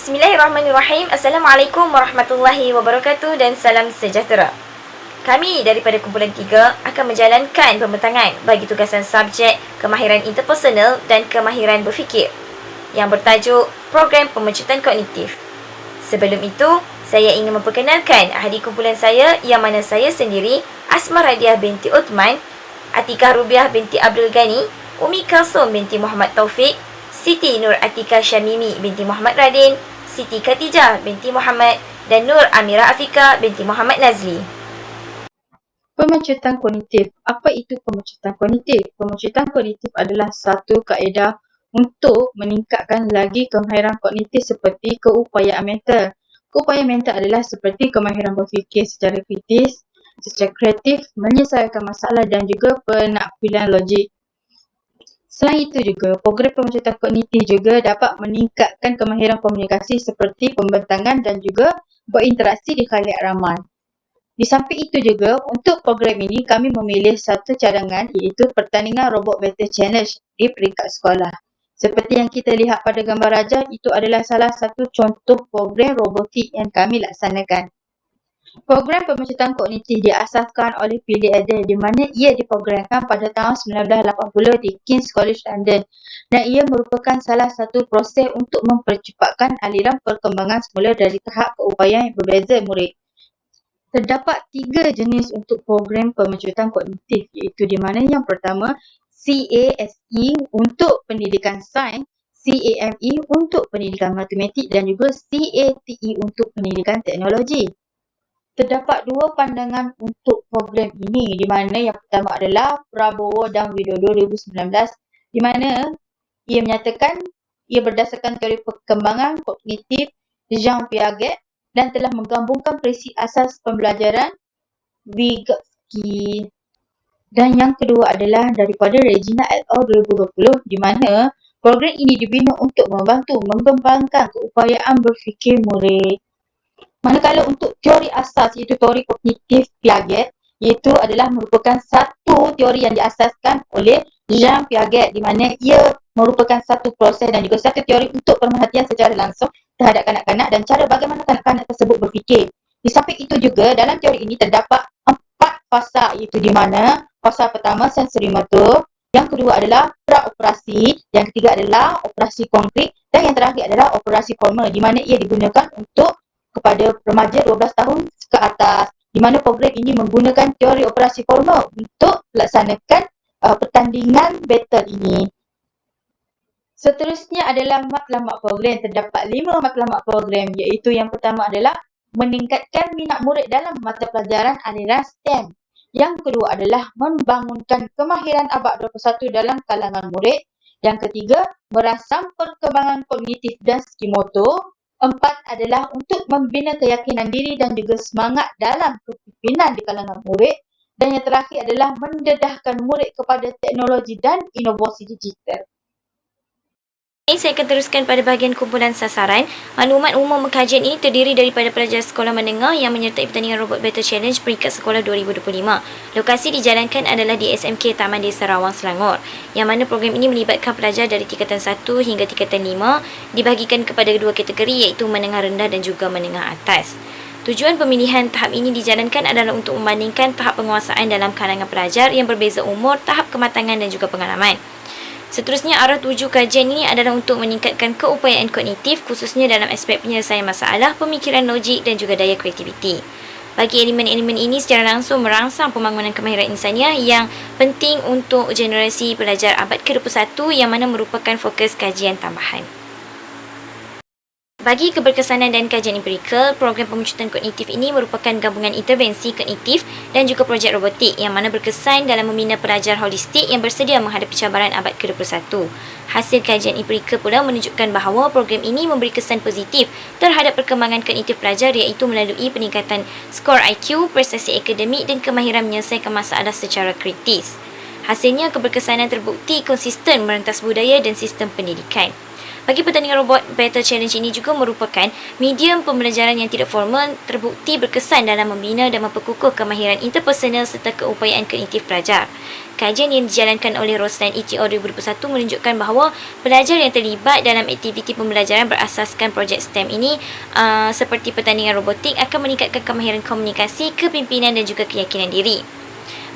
Bismillahirrahmanirrahim. Assalamualaikum warahmatullahi wabarakatuh dan salam sejahtera. Kami daripada kumpulan 3 akan menjalankan pembentangan bagi tugasan subjek kemahiran interpersonal dan kemahiran berfikir yang bertajuk Program Pemecutan Kognitif. Sebelum itu, saya ingin memperkenalkan ahli kumpulan saya yang mana saya sendiri Asma Radiah binti Uthman, Atikah Rubiah binti Abdul Ghani, Umi Kalsum binti Muhammad Taufik, Siti Nur Atika Syamimi binti Muhammad Radin, Siti Khatijah binti Muhammad dan Nur Amira Afika binti Muhammad Nazli. Pemecutan kognitif. Apa itu pemecutan kognitif? Pemecutan kognitif adalah satu kaedah untuk meningkatkan lagi kemahiran kognitif seperti keupayaan mental. Keupayaan mental adalah seperti kemahiran berfikir secara kritis, secara kreatif, menyelesaikan masalah dan juga penakwilan logik. Selain itu juga, program pemecutan kognitif juga dapat meningkatkan kemahiran komunikasi seperti pembentangan dan juga berinteraksi di khaliat ramai. Di samping itu juga, untuk program ini kami memilih satu cadangan iaitu pertandingan Robot Battle Challenge di peringkat sekolah. Seperti yang kita lihat pada gambar raja, itu adalah salah satu contoh program robotik yang kami laksanakan. Program pemecutan kognitif diasaskan oleh Philip Adler di mana ia diprogramkan pada tahun 1980 di King's College London dan ia merupakan salah satu proses untuk mempercepatkan aliran perkembangan semula dari tahap keupayaan yang berbeza murid. Terdapat tiga jenis untuk program pemecutan kognitif iaitu di mana yang pertama CASE untuk pendidikan sains, CAME untuk pendidikan matematik dan juga CATE untuk pendidikan teknologi. Terdapat dua pandangan untuk program ini di mana yang pertama adalah Prabowo dan Widodo 2019 di mana ia menyatakan ia berdasarkan teori perkembangan kognitif Jean Piaget dan telah menggabungkan prinsip asas pembelajaran Vygotsky. Dan yang kedua adalah daripada Regina et al. 2020 di mana program ini dibina untuk membantu mengembangkan keupayaan berfikir murid. Manakala untuk teori asas iaitu teori kognitif Piaget iaitu adalah merupakan satu teori yang diasaskan oleh Jean Piaget di mana ia merupakan satu proses dan juga satu teori untuk pemerhatian secara langsung terhadap kanak-kanak dan cara bagaimana kanak-kanak tersebut berfikir. Di samping itu juga dalam teori ini terdapat empat fasa iaitu di mana fasa pertama sensori motor, yang kedua adalah praoperasi, yang ketiga adalah operasi konkret dan yang terakhir adalah operasi formal di mana ia digunakan untuk kepada remaja 12 tahun ke atas di mana program ini menggunakan teori operasi formal untuk melaksanakan uh, pertandingan battle ini. Seterusnya adalah matlamat program. Terdapat lima matlamat program iaitu yang pertama adalah meningkatkan minat murid dalam mata pelajaran aliran STEM. Yang kedua adalah membangunkan kemahiran abad 21 dalam kalangan murid. Yang ketiga, merangsang perkembangan kognitif dan skimotor. Empat adalah untuk membina keyakinan diri dan juga semangat dalam kepimpinan di kalangan murid. Dan yang terakhir adalah mendedahkan murid kepada teknologi dan inovasi digital. Saya akan teruskan pada bahagian kumpulan sasaran. Maklumat umum kajian ini terdiri daripada pelajar sekolah menengah yang menyertai pertandingan Robot Battle Challenge peringkat sekolah 2025. Lokasi dijalankan adalah di SMK Taman Desa Rawang Selangor. Yang mana program ini melibatkan pelajar dari tingkatan 1 hingga tingkatan 5 dibahagikan kepada dua kategori iaitu menengah rendah dan juga menengah atas. Tujuan pemilihan tahap ini dijalankan adalah untuk membandingkan tahap penguasaan dalam kalangan pelajar yang berbeza umur, tahap kematangan dan juga pengalaman. Seterusnya, arah tuju kajian ini adalah untuk meningkatkan keupayaan kognitif khususnya dalam aspek penyelesaian masalah, pemikiran logik dan juga daya kreativiti. Bagi elemen-elemen ini secara langsung merangsang pembangunan kemahiran insaniah yang penting untuk generasi pelajar abad ke-21 yang mana merupakan fokus kajian tambahan. Bagi keberkesanan dan kajian empirikal, program pemecutan kognitif ini merupakan gabungan intervensi kognitif dan juga projek robotik yang mana berkesan dalam membina pelajar holistik yang bersedia menghadapi cabaran abad ke-21. Hasil kajian empirikal pula menunjukkan bahawa program ini memberi kesan positif terhadap perkembangan kognitif pelajar iaitu melalui peningkatan skor IQ, prestasi akademik dan kemahiran menyelesaikan masalah secara kritis. Hasilnya, keberkesanan terbukti konsisten merentas budaya dan sistem pendidikan. Bagi pertandingan robot Battle Challenge ini juga merupakan medium pembelajaran yang tidak formal terbukti berkesan dalam membina dan memperkukuh kemahiran interpersonal serta keupayaan kognitif pelajar. Kajian yang dijalankan oleh Roslan ETO 2021 menunjukkan bahawa pelajar yang terlibat dalam aktiviti pembelajaran berasaskan projek STEM ini uh, seperti pertandingan robotik akan meningkatkan kemahiran komunikasi, kepimpinan dan juga keyakinan diri.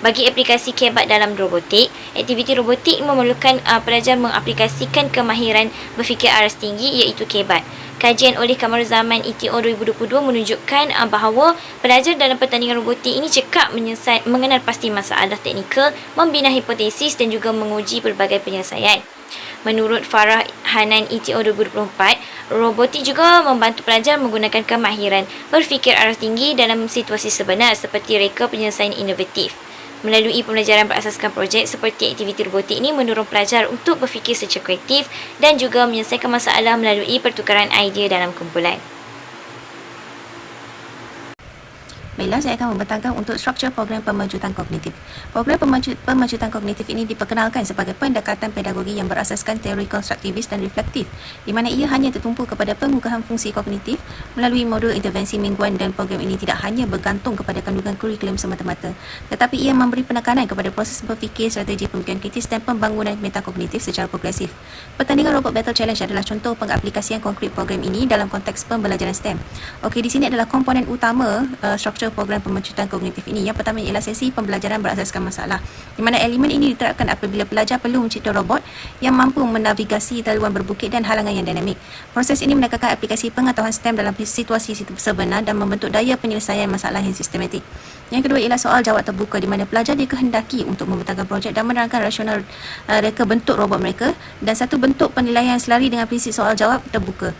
Bagi aplikasi kebat dalam robotik, aktiviti robotik memerlukan uh, pelajar mengaplikasikan kemahiran berfikir aras tinggi iaitu kebat. Kajian oleh Kamar Zaman ETO 2022 menunjukkan uh, bahawa pelajar dalam pertandingan robotik ini cekap menyelesai, mengenal pasti masalah teknikal, membina hipotesis dan juga menguji pelbagai penyelesaian. Menurut Farah Hanan ETO 2024, robotik juga membantu pelajar menggunakan kemahiran berfikir aras tinggi dalam situasi sebenar seperti reka penyelesaian inovatif. Melalui pembelajaran berasaskan projek seperti aktiviti robotik ini mendorong pelajar untuk berfikir secara kreatif dan juga menyelesaikan masalah melalui pertukaran idea dalam kumpulan. Baiklah, saya akan membentangkan untuk struktur program pemajutan kognitif. Program pemaju, pemajutan kognitif ini diperkenalkan sebagai pendekatan pedagogi yang berasaskan teori konstruktivis dan reflektif, di mana ia hanya tertumpu kepada pengukuhan fungsi kognitif melalui modul intervensi mingguan dan program ini tidak hanya bergantung kepada kandungan kurikulum semata-mata, tetapi ia memberi penekanan kepada proses berfikir, strategi pemikiran kritis dan pembangunan metakognitif secara progresif. Pertandingan Robot Battle Challenge adalah contoh pengaplikasian konkret program ini dalam konteks pembelajaran STEM. Okey, di sini adalah komponen utama uh, struktur struktur program pemecutan kognitif ini. Yang pertama ialah sesi pembelajaran berasaskan masalah. Di mana elemen ini diterapkan apabila pelajar perlu mencipta robot yang mampu menavigasi laluan berbukit dan halangan yang dinamik. Proses ini menekankan aplikasi pengetahuan STEM dalam situasi sebenar dan membentuk daya penyelesaian masalah yang sistematik. Yang kedua ialah soal jawab terbuka di mana pelajar dikehendaki untuk membentangkan projek dan menerangkan rasional uh, reka bentuk robot mereka dan satu bentuk penilaian selari dengan prinsip soal jawab terbuka.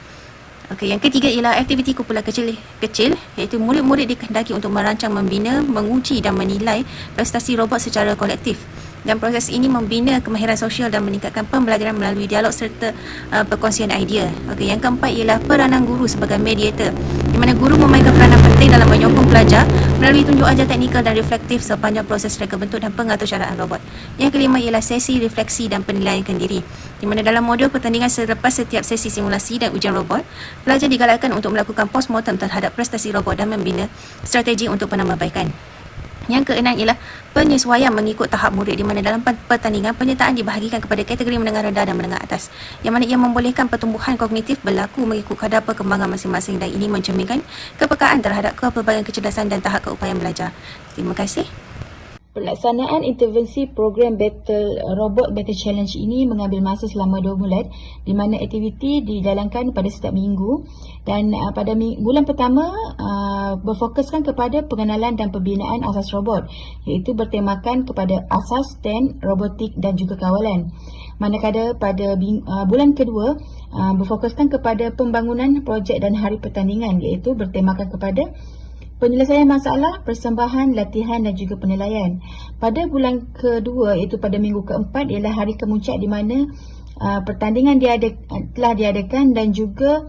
Okey, yang ketiga ialah aktiviti kumpulan kecil kecil iaitu murid-murid dikehendaki untuk merancang, membina, menguji dan menilai prestasi robot secara kolektif dan proses ini membina kemahiran sosial dan meningkatkan pembelajaran melalui dialog serta uh, perkongsian idea. Okey, yang keempat ialah peranan guru sebagai mediator di mana guru memainkan peranan penting dalam menyokong pelajar melalui tunjuk ajar teknikal dan reflektif sepanjang proses reka bentuk dan pengatursyaraan robot. Yang kelima ialah sesi refleksi dan penilaian diri di mana dalam modul pertandingan selepas setiap sesi simulasi dan ujian robot, pelajar digalakkan untuk melakukan postmortem terhadap prestasi robot dan membina strategi untuk penambahbaikan. Yang keenam ialah penyesuaian mengikut tahap murid di mana dalam pertandingan penyertaan dibahagikan kepada kategori menengah rendah dan menengah atas yang mana ia membolehkan pertumbuhan kognitif berlaku mengikut kadar perkembangan masing-masing dan ini mencerminkan kepekaan terhadap kepelbagaian kecerdasan dan tahap keupayaan belajar. Terima kasih. Pelaksanaan intervensi program Battle Robot Battle Challenge ini mengambil masa selama 2 bulan di mana aktiviti dijalankan pada setiap minggu dan uh, pada bulan pertama uh, berfokuskan kepada pengenalan dan pembinaan asas robot iaitu bertemakan kepada asas dan robotik dan juga kawalan. Manakala pada uh, bulan kedua uh, berfokuskan kepada pembangunan projek dan hari pertandingan iaitu bertemakan kepada Penyelesaian masalah, persembahan, latihan dan juga penilaian. Pada bulan kedua iaitu pada minggu keempat ialah hari kemuncak di mana uh, pertandingan diada, telah diadakan dan juga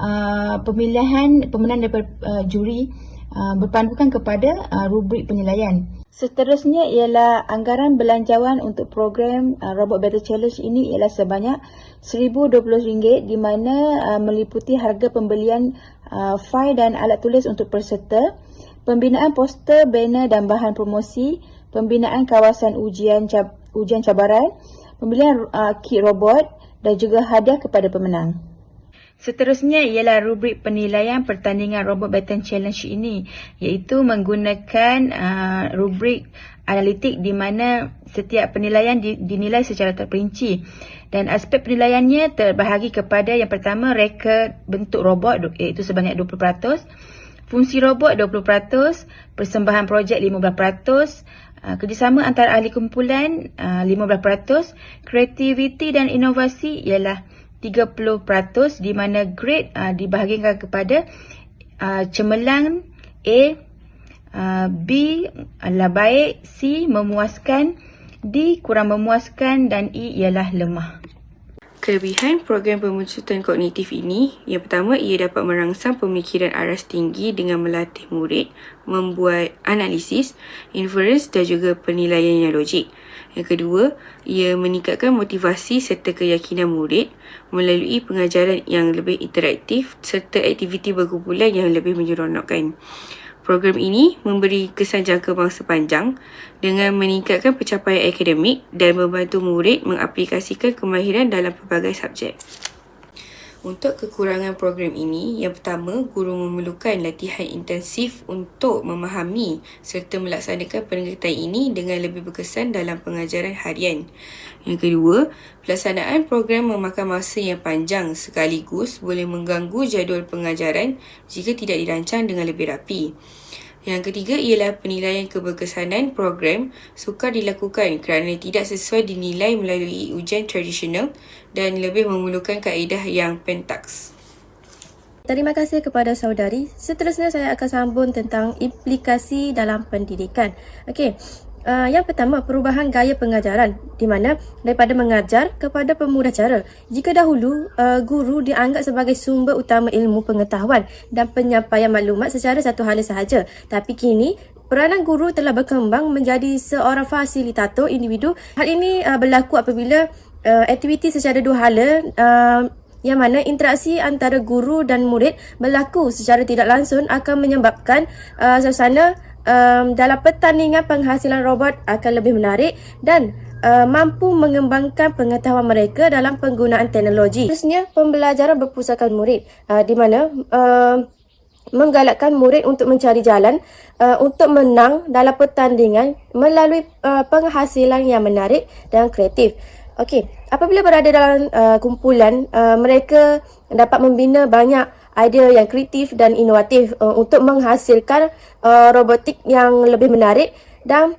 uh, pemilihan pemenang daripada uh, juri uh, berpandukan kepada uh, rubrik penilaian. Seterusnya ialah anggaran belanjawan untuk program uh, Robot Battle Challenge ini ialah sebanyak RM1,020 di mana uh, meliputi harga pembelian uh, file dan alat tulis untuk peserta, pembinaan poster, banner dan bahan promosi, pembinaan kawasan ujian cab- ujian cabaran, pembelian uh, kit robot dan juga hadiah kepada pemenang. Seterusnya ialah rubrik penilaian pertandingan Robot Battle Challenge ini iaitu menggunakan uh, rubrik analitik di mana setiap penilaian di, dinilai secara terperinci. Dan aspek penilaiannya terbahagi kepada yang pertama reka bentuk robot iaitu sebanyak 20%, fungsi robot 20%, persembahan projek 15%, uh, kerjasama antara ahli kumpulan uh, 15%, kreativiti dan inovasi ialah 30% di mana grade uh, dibahagikan kepada uh, cemerlang A, uh, B adalah baik, C memuaskan, D kurang memuaskan dan E ialah lemah. Kelebihan program pemuncutan kognitif ini, yang pertama ia dapat merangsang pemikiran aras tinggi dengan melatih murid membuat analisis, inference dan juga penilaian yang logik. Yang kedua, ia meningkatkan motivasi serta keyakinan murid melalui pengajaran yang lebih interaktif serta aktiviti berkumpulan yang lebih menyeronokkan. Program ini memberi kesan jangka masa panjang dengan meningkatkan pencapaian akademik dan membantu murid mengaplikasikan kemahiran dalam pelbagai subjek. Untuk kekurangan program ini, yang pertama, guru memerlukan latihan intensif untuk memahami serta melaksanakan pendekatan ini dengan lebih berkesan dalam pengajaran harian. Yang kedua, pelaksanaan program memakan masa yang panjang sekaligus boleh mengganggu jadual pengajaran jika tidak dirancang dengan lebih rapi. Yang ketiga ialah penilaian keberkesanan program sukar dilakukan kerana tidak sesuai dinilai melalui ujian tradisional dan lebih memerlukan kaedah yang pentaks. Terima kasih kepada saudari. Seterusnya saya akan sambung tentang implikasi dalam pendidikan. Okey. Uh, yang pertama, perubahan gaya pengajaran di mana daripada mengajar kepada pemudacara. Jika dahulu, uh, guru dianggap sebagai sumber utama ilmu pengetahuan dan penyampaian maklumat secara satu hala sahaja. Tapi kini, peranan guru telah berkembang menjadi seorang fasilitator individu. Hal ini uh, berlaku apabila uh, aktiviti secara dua hala uh, yang mana interaksi antara guru dan murid berlaku secara tidak langsung akan menyebabkan uh, suasana um, dalam pertandingan penghasilan robot akan lebih menarik dan uh, mampu mengembangkan pengetahuan mereka dalam penggunaan teknologi. Terusnya, pembelajaran berpusatkan murid uh, di mana uh, menggalakkan murid untuk mencari jalan uh, untuk menang dalam pertandingan melalui uh, penghasilan yang menarik dan kreatif. Okey, apabila berada dalam uh, kumpulan, uh, mereka dapat membina banyak idea yang kreatif dan inovatif uh, untuk menghasilkan uh, robotik yang lebih menarik dan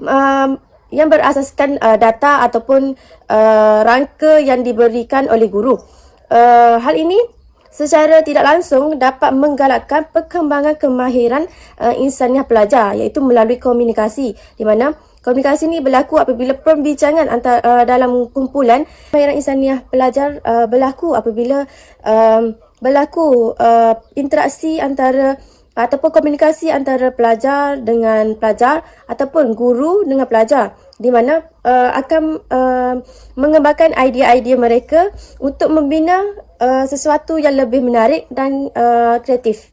um, yang berasaskan uh, data ataupun uh, rangka yang diberikan oleh guru. Uh, hal ini secara tidak langsung dapat menggalakkan perkembangan kemahiran uh, insaniah pelajar iaitu melalui komunikasi di mana Komunikasi ini berlaku apabila perbincangan antara uh, dalam kumpulan kemahiran insaniah pelajar uh, berlaku apabila um, berlaku uh, interaksi antara ataupun komunikasi antara pelajar dengan pelajar ataupun guru dengan pelajar di mana uh, akan uh, mengembangkan idea-idea mereka untuk membina uh, sesuatu yang lebih menarik dan uh, kreatif.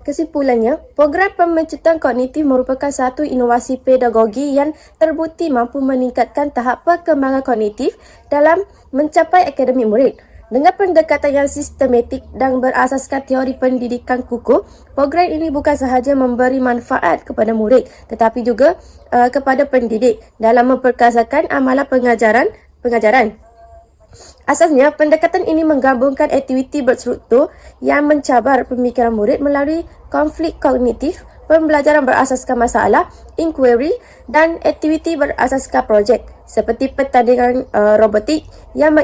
Kesimpulannya, program pemecutan kognitif merupakan satu inovasi pedagogi yang terbukti mampu meningkatkan tahap perkembangan kognitif dalam mencapai akademik murid. Dengan pendekatan yang sistematik dan berasaskan teori pendidikan kukuh, program ini bukan sahaja memberi manfaat kepada murid tetapi juga uh, kepada pendidik dalam memperkasakan amalan pengajaran pengajaran. Asasnya, pendekatan ini menggabungkan aktiviti berstruktur yang mencabar pemikiran murid melalui konflik kognitif, pembelajaran berasaskan masalah, inquiry dan aktiviti berasaskan projek seperti pertandingan uh, robotik yang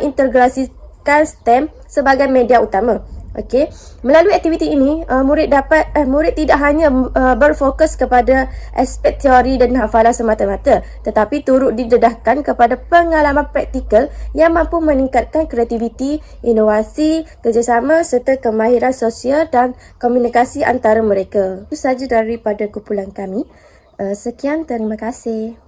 mengintegrasikan STEM sebagai media utama. Okey, melalui aktiviti ini uh, murid dapat uh, murid tidak hanya uh, berfokus kepada aspek teori dan hafalan semata-mata tetapi turut didedahkan kepada pengalaman praktikal yang mampu meningkatkan kreativiti, inovasi, kerjasama serta kemahiran sosial dan komunikasi antara mereka. Itu sahaja daripada kumpulan kami. Uh, sekian terima kasih.